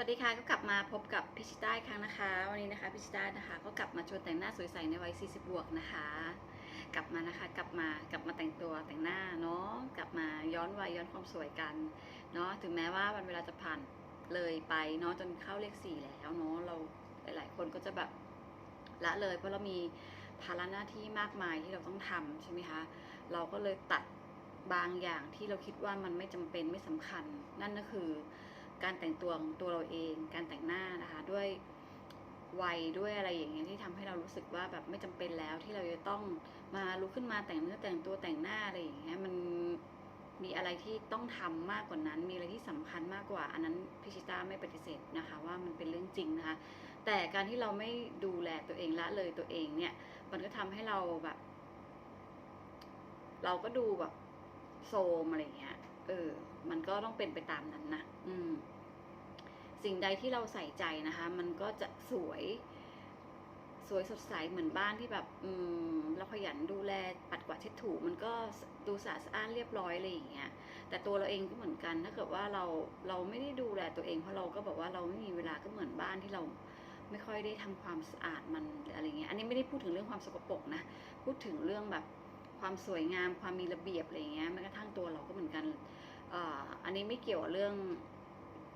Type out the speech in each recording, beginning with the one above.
วัสดีค่ะก็กลับมาพบกับพิชิต้าอีกครั้งนะคะ วันนี้นะคะพิชิต้านะคะก็กลับมาชวนแต่งหน้าสวยใสในวัย 40 บวกนะคะ กลับมานะคะกลับมากลับมาแต่งตัวแต่งหน้าเนาะกลับมาย้อนวัยย้อนความสวยกันเนาะถึงแม้ว่าวันเวลาจะผ่านเลยไปเนาะจนเข้าเลขสี่แล้วเนาะเราหลาย ๆ คนก็จะแบบละเลย เพราะเรามีภาระหน้าที่มากมายที่เราต้องทำใช่ไหมคะเราก็เลยตัดบางอย่างที่เราคิดว่ามันไม่จำเป็นไม่สำคัญ นั่นก็คือ การแต่งตัวของตัวเราเอง การแต่งหน้านะคะด้วยวัยด้วยอะไรอย่างเงี้ยที่ทำให้เรารู้สึกว่าแบบไม่จำเป็นแล้วที่เราจะต้องมาลุกขึ้นมาแต่งเนื้อแต่งตัวแต่งหน้าอะไรอย่างเงี้ยมันมีอะไรที่ต้องทำมากกว่านั้น มีอะไรที่สำคัญมากกว่า อันนั้นพิชิตาไม่ปฏิเสธนะคะ ว่ามันเป็นเรื่องจริงนะคะ แต่การที่เราไม่ดูแลตัวเองละเลยตัวเองเนี่ย มันก็ทำให้เราแบบ เราก็ดูแบบโซมอะไรอย่างเงี้ย เออ มันก็ต้องเป็นไปตามนั้นนะ อืม สิ่งใดที่เราใส่ใจนะคะ มันก็จะสวย สวยสดใสเหมือนบ้านที่แบบอืมเราขยันดูแลปัดกวาดเช็ดถูมันก็ดูสะอาดสะอานเรียบร้อยอะไรอย่างเงี้ยแต่ตัวเราเองก็เหมือนกันถ้าเกิดว่าเราเราไม่ได้ดูแลตัวเองเพราะเราก็บอกว่าเราไม่มีเวลาก็เหมือนบ้านที่เราไม่ค่อยได้ทำความสะอาดมันอะไรเงี้ย อันนี้ไม่ได้พูดถึงเรื่องความสกปรกนะ พูดถึงเรื่องแบบความสวยงามความมีระเบียบอะไรเงี้ยแม้กระทั่งตัวเราก็เหมือนกันอ่ออันนี้ไม่เกี่ยวเรื่อง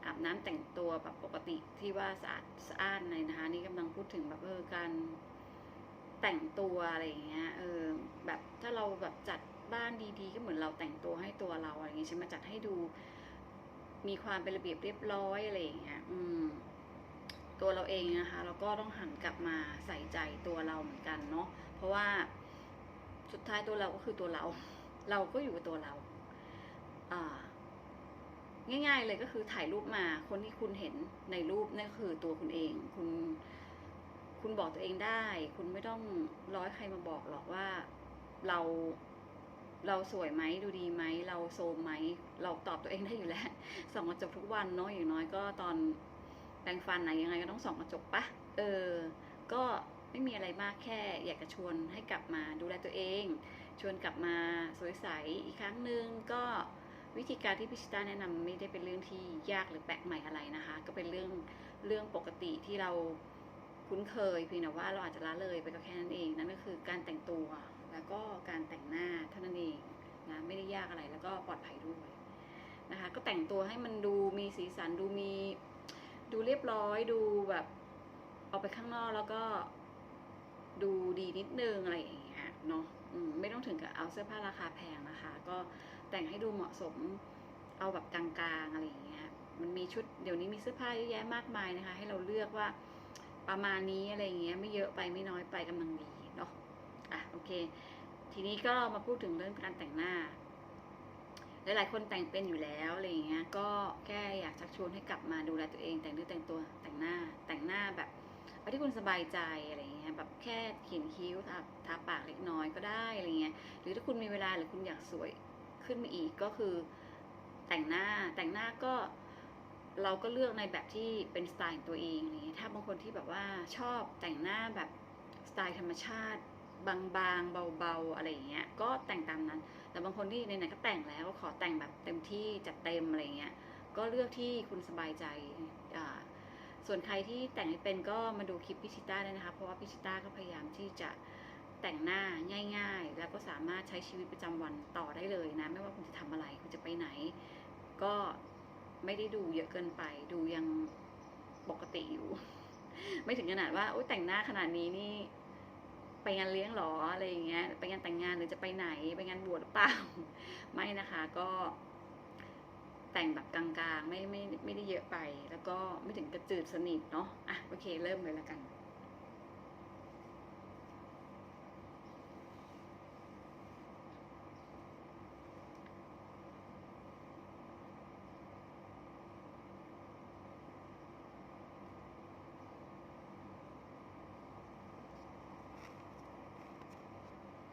อาบน้ำแต่งตัวแบบปกติที่ว่าสะอาดสะอานเลยนะคะนี่กำลังพูดถึงแบบเออการแต่งตัวอะไรอย่างเงี้ยเออแบบถ้าเราแบบจัดบ้านดีๆ ก็เหมือนเราแต่งตัวให้ตัวเราอะไรอย่างเงี้ยใช่ไหมจัดให้ดู มีความเป็นระเบียบเรียบร้อยอะไรอย่างเงี้ยอืม ตัวเราเองนะคะ เราก็ต้องหันกลับมาใส่ใจตัวเราเหมือนกันเนาะเพราะว่าสุดท้ายตัวเราก็คือตัวเรา เราก็อยู่กับตัวเรา อ่า ง่าย ๆ เลยก็คือถ่ายรูปมาคนที่คุณเห็นในรูปนั่นคือตัวคุณเอง คุณ คุณบอกตัวเองได้ คุณไม่ต้องร้อยใครมาบอกหรอกว่าเราเราสวยไหมดูดีไหมเราโซมไหมเราตอบตัวเองได้อยู่แล้วส่องกระจกทุกวันเนาะอย่างน้อยก็ตอนแปรงฟันไหนะยังไงก็ต้องส่องกระจกปะเออ ก็ไม่มีอะไรมากแค่อยากจะชวนให้กลับมาดูแลตัวเอง ชวนกลับมาสวยใสอีกครั้งหนึ่งก็ วิธีการที่พิชิตาแนะนำไม่ได้เป็นเรื่องที่ยากหรือแปลกใหม่อะไรนะคะ ก็เป็นเรื่องเรื่องปกติที่เราคุ้นเคยเพียงแต่ว่าเราอาจจะละเลยไปก็แค่นั้นเองนั่นก็คือการแต่งตัวแล้วก็การแต่งหน้าเท่านั้นเองนะไม่ได้ยากอะไรแล้วก็ปลอดภัยด้วยนะคะ ก็แต่งตัวให้มันดูมีสีสันดูมีดูเรียบร้อยดูแบบออกไปข้างนอกแล้วก็ดูดีนิดนึงอะไรอย่างเงี้ยเนาะไม่ต้องถึงกับเอาเสื้อผ้าราคาแพงนะคะ ก็ แต่งให้ดูเหมาะสมเอาแบบกลางๆอะไรอย่างเงี้ยมันมีชุดเดี๋ยวนี้มีเสื้อผ้าเยอะแยะมากมายนะคะ ให้เราเลือกว่าประมาณนี้อะไรอย่างเงี้ยไม่เยอะไปไม่น้อยไปกำลังดีเนาะอะโอเค ทีนี้ก็มาพูดถึงเรื่องการแต่งหน้า หลายๆคนแต่งเป็นอยู่แล้วอะไรอย่างเงี้ยก็แค่อยากชักชวนให้กลับมาดูแลตัวเอง แต่งเนื้อแต่งตัวแต่งหน้าแต่งหน้าแบบเอาที่คุณสบายใจอะไรอย่างเงี้ยแบบแค่เขียนคิ้วทาทาปากเล็กน้อยก็ได้อะไรเงี้ยหรือถ้าคุณมีเวลาหรือคุณอยากสวย ขึ้นมาอีกก็คือแต่งหน้าแต่งหน้าก็เราก็เลือกในแบบที่เป็นสไตล์ตัวเองอะไรเงี้ถ้าบางคนที่แบบว่าชอบแต่งหน้าแบบสไตล์ธรรมชาติบางๆ เบาๆ อะไรอย่างเงี้ย ก็แต่งตามนั้น แต่บางคนที่ในไหนก็แต่งแล้วก็ขอแต่งแบบเต็มที่จัดเต็มอะไรเงี้ย ก็เลือกที่คุณสบายใจอ่าส่วนใครที่แต่งไม่เป็นก็มาดูคลิปพิชิต้าได้นะคะ เพราะว่าพิชิต้าก็พยายามที่จะ แต่งหน้าง่าย ๆ แล้วก็สามารถใช้ชีวิตประจำวันต่อได้เลยนะ ไม่ว่าคุณจะทำอะไรคุณจะไปไหน ก็ไม่ได้ดูเยอะเกินไป ดูยังปกติอยู่ ไม่ถึงขนาดว่าโอ๊ยแต่งหน้าขนาดนี้นี่ ไปงานเลี้ยงหรออะไรอย่างเงี้ยไปงานแต่งงานหรือจะไปไหน ไปงานบวชหรือเปล่า ไม่นะคะก็ แต่งแบบกลางๆ ไม่ไม่ไม่ได้เยอะไป แล้วก็ไม่ถึงกระจืดสนิทเนาะอะโอเค เริ่มเลยแล้วกัน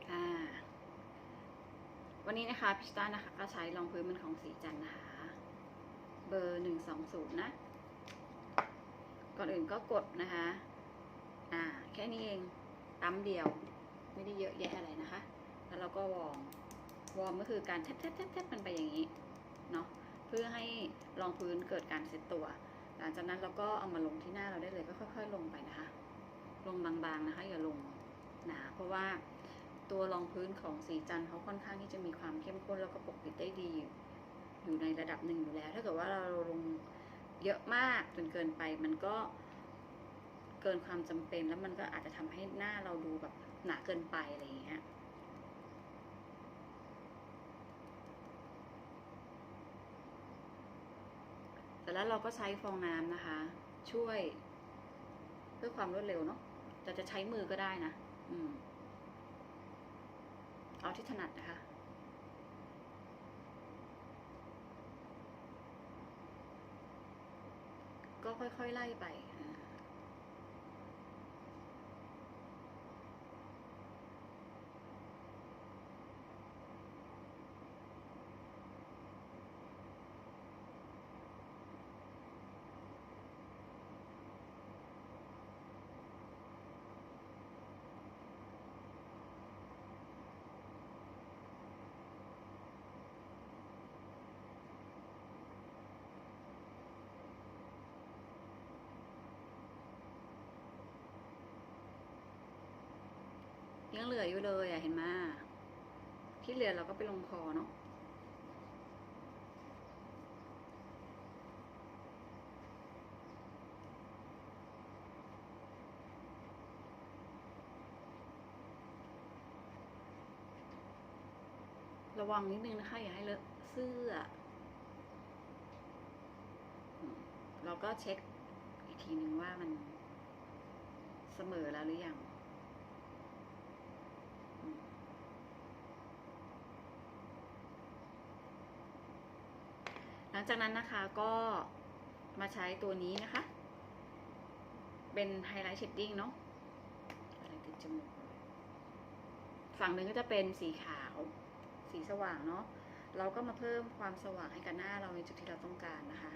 ค่ะ วั นี้นะคะพิชต้านะคะก็ใช้รองพื้นเป็นของสีจันนะคะ เบอร์หนึ่งสองศูนย์นะ ก่อนอื่นก็กดนะคะ อ่า แค่นี้เองตั้มเดียว ไม่ได้เยอะแยะอะไรนะคะ แล้วเราก็วอร์มวอร์มก็คือการแทบแทบแทบแทบมันไปอย่างนี้เนาะเพื่อให้รองพื้นเกิดการเซตตัว หลังจากนั้นเราก็เอามาลงที่หน้าเราได้เลยก็ค่อย ๆ ลงไปนะคะ ลงบางๆนะคะ อย่าลงหนาเพราะว่า ตัวรองพื้นของสีจันเขาค่อนข้างที่จะมีความเข้มข้นแล้วก็ปกปิดได้ดีอยู่ในระดับหนึ่งอยู่แล้ว ถ้าเกิดว่าเราลงเยอะมากจนเกินไปมันก็เกินความจำเป็นแล้วมันก็อาจจะทำให้หน้าเราดูแบบหนาเกินไปอะไรอย่างเงี้ยแต่แล้วเราก็ใช้ฟองน้ำนะคะ ช่วยเพื่อความรวดเร็วเนาะแต่จะใช้มือก็ได้นะ อืม เอาที่ถนัดนะคะ ก็ค่อยๆไล่ไป เหลืออยู่เลยอะเห็นไหมที่เหลือเราก็ไปลงคอเนาะระวังนิดนึงนะคะอย่าให้เลอะเสื้อ เราก็เช็คอีกทีนึงว่ามันเสมอแล้วหรือยังอืมห ลังจากนั้นนะคะก็มาใช้ตัวนี้นะคะ เป็นไฮไลท์เชดดิ้งเนาะอะไรติดจมูกฝั่งหนึ่งก็จะเป็นสีขาว สีสว่างเนาะเราก็มาเพิ่มความสว่างให้กับหน้าเราในจุดที่เราต้องการนะคะ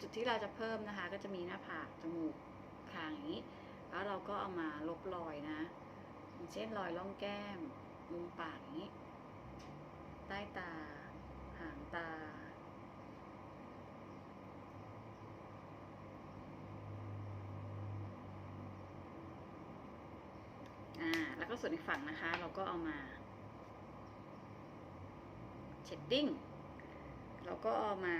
จุดที่เราจะเพิ่มนะคะ ก็จะมีหน้าผากจมูกคางอย่างนี้ แล้วเราก็เอามาลบรอยนะเช่นรอยร่องแก้มมุมปากอย่างนี้ ใต้ตา หางตา อ่า แล้วก็ส่วนอีกฝั่งนะคะ เราก็เอามาเชดดิ้ง เราก็เอามา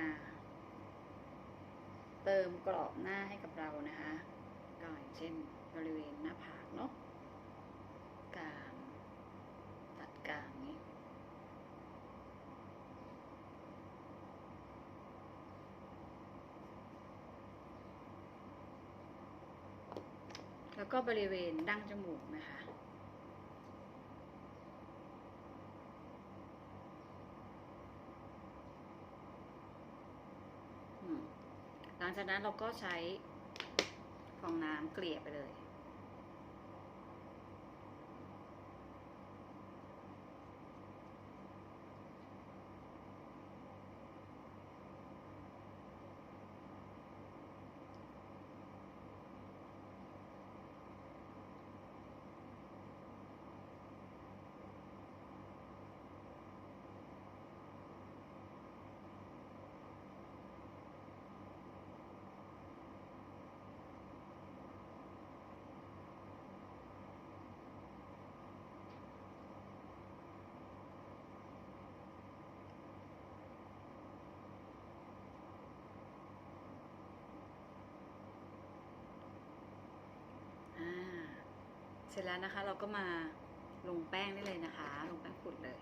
เติมกรอบหน้าให้กับเรานะคะ ก็อย่างเช่นบริเวณหน้าผากเนาะกลางตัดกลางนี้ แล้ว ก็บริเวณดั้งจมูกนะคะ หลังจากนั้นเราก็ใช้ฟองน้ำเกลี่ยไปเลย อ่า เสร็จแล้วนะคะเราก็มาลงแป้งได้เลยนะคะ ลงแป้งฝุ่นเลย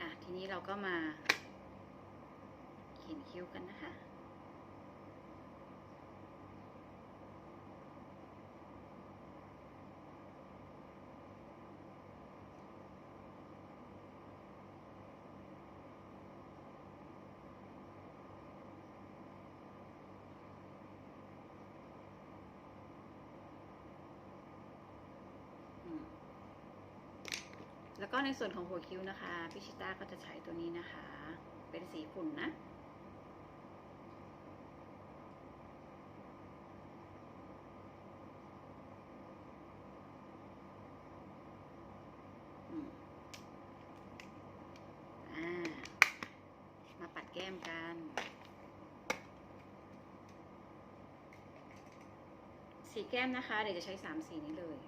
อ ทีนี้เราก็มาเขียนคิ้วกันนะคะ แล้วก็ในส่วนของหัวคิ้วนะคะพิชิต้าก็จะใช้ตัวนี้นะคะ เป็นสีฝุ่นนะมาปัดแก้มกัน สีแก้มนะคะ เดี๋ยวจะใช้สามสีนี้เลย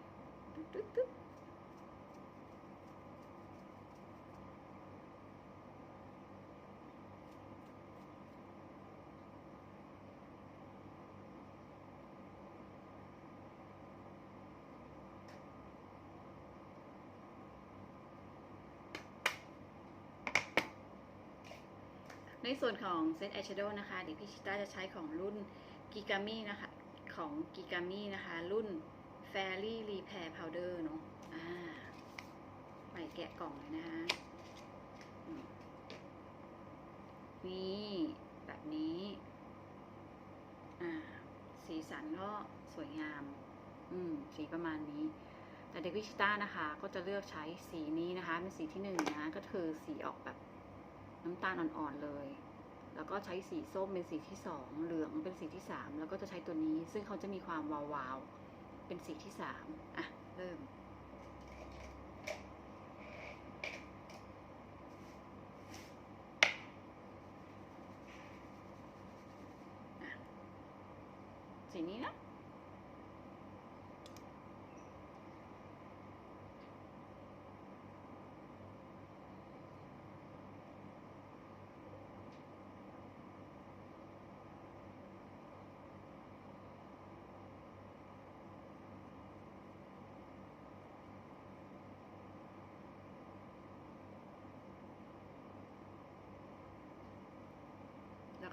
ตึ๊ดตึ๊ด ส่วนของเซตอายแชโดว์นะคะ เดี๋ยวพี่ชิต้าจะใช้ของรุ่นกิกามี่นะคะ ของกิกามี่นะคะ รุ่น Fairy Repair Powder เนอะอ่าไปแกะกล่องเลยนะคะมนี่แบบนี้ อ่า สีสันก็สวยงาม อืม สีประมาณนี้ แต่เด็กวิชิต้านะคะ ก็จะเลือกใช้สีนี้นะคะ เป็นสีที่หนึ่งนะ ก็คือสีออกแบบ น้ำตาลอ่อนๆเลย แล้วก็ใช้สีส้มเป็นสีที่สองเหลืองเป็นสีที่สามแล้วก็จะใช้ตัวนี้ ซึ่งเขาจะมีความวาวๆเป็นสีที่สามอะเริ่ม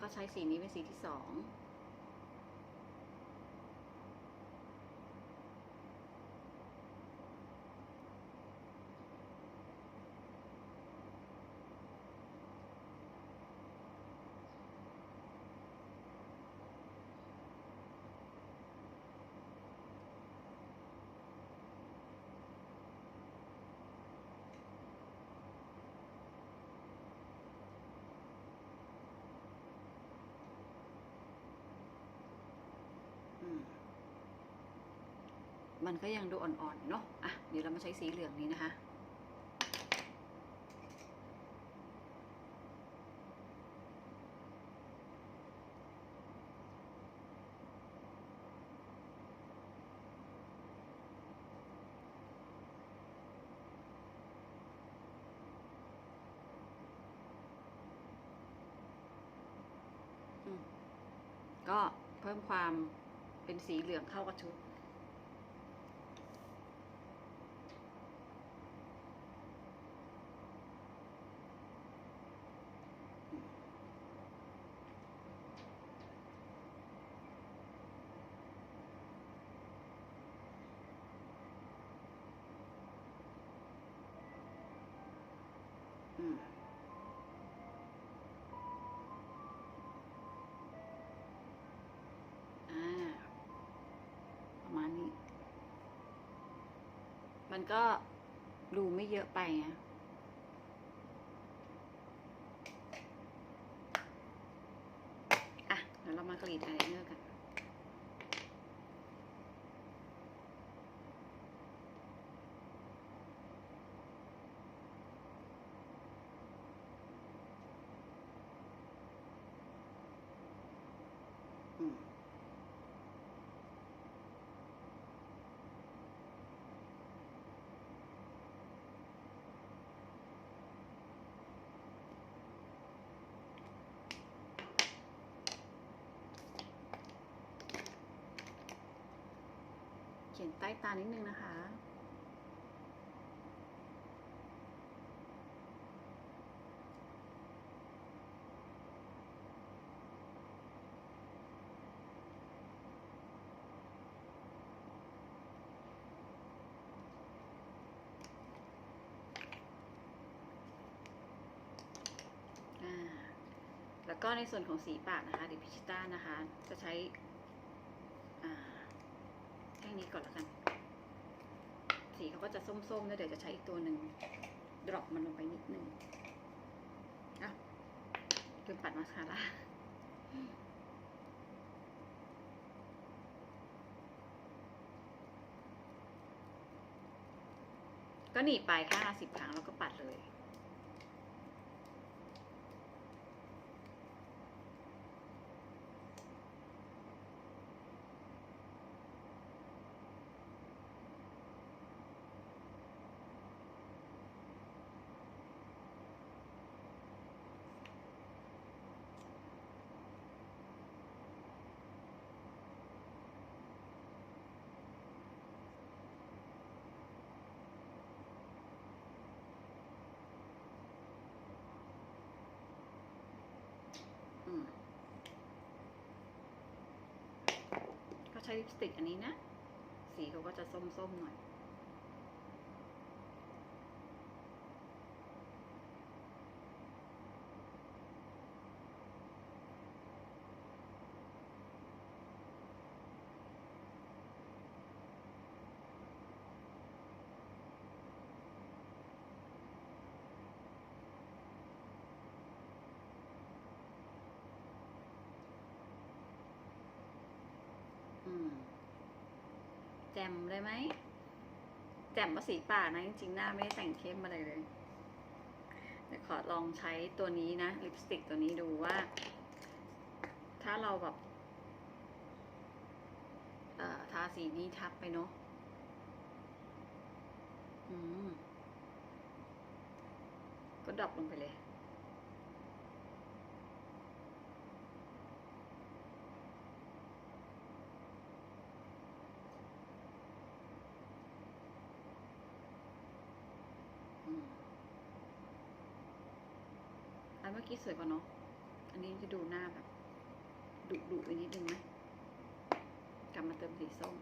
ก็ใช้สีนี้เป็นสีที่สอง มันก็ยังดูอ่อนๆเนาะอะเดี๋ยวเรามาใช้สีเหลืองนี้นะคะอืมก็เพิ่มความเป็นสีเหลืองเข้ากับชุด อืม อ่า ประมาณนี้ มันก็ดูไม่เยอะไปไงอะเดี๋ยวเรามากรีดอายไลเนอร์กัน ขียนใต้ตานิดนึงนะคะ แล้วก็ในส่วนของสีปากนะคะดิพิชิต้านะคะ จะใช้ นี้ก่อนแล้วกัน สีเขาก็จะส้มๆแล้วเดี๋ยวจะใช้อีกตัวหนึ่งดรอปมันลงไปนิดนึงอะลืมปัดมาสคาร่าก็หนีไปแค่ห้าสิบครั้งแล้วก็ปัดเลย อืมก็ ใช้ลิปสติกอันนี้นะ สีเขาก็จะส้มๆหน่อย อืม แจ่ม เลยไหมแจ่มว่าสีปากนะ จริงๆ หน้าไม่ได้แต่งเข้มอะไรเลยเดี๋ยวขอลองใช้ตัวนี้นะ ลิปสติกตัวนี้ดูว่า ถ้าเราแบบทาสีนี้ทับไปเนาะอืมก็ดรอปลงไปเลย อืมอันเมื่อกี้สวยกว่าเนาะ อันนี้จะดูหน้าแบบดุดุไปนิดนึงไหมกลับมาเติมสีส้ม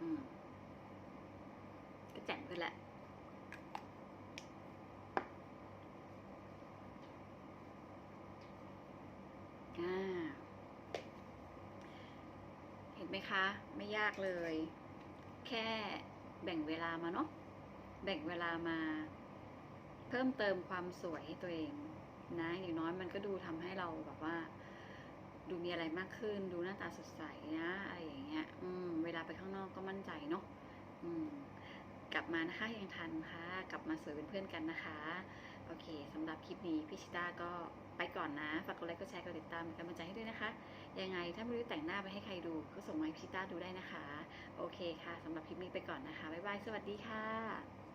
อืม ก็แจ่มขึ้นแหละ อ่า เห็น ไหมคะ ไม่ยากเลย แค่แบ่งเวลามาเนาะแบ่งเวลามา เพิ่มเติมความสวยให้ตัวเองนะอย่างน้อยมันก็ดูทำให้เราแบบว่า ดูมีอะไรมากขึ้น ดูหน้าตาสดใสนะอะไรอย่างเงี้ย อืม เวลาไปข้างนอกก็มั่นใจเนาะอืม กลับมานะคะยังทันค่ะ กลับมาสวยเป็นเพื่อนกันนะคะ โอเคสำหรับคลิปนี้พี่ชิต้าก็ ไปก่อนนะ ฝากกดไลค์ กดแชร์ กดติดตามเป็นกำลังใจให้ด้วยนะคะ ยังไงถ้าไม่รู้แต่งหน้าไปให้ใครดู ก็ส่งมาให้พี่ต้าดูได้นะคะ โอเคค่ะสำหรับคลิปนี้ไปก่อนนะคะ บ๊ายบาย สวัสดีค่ะ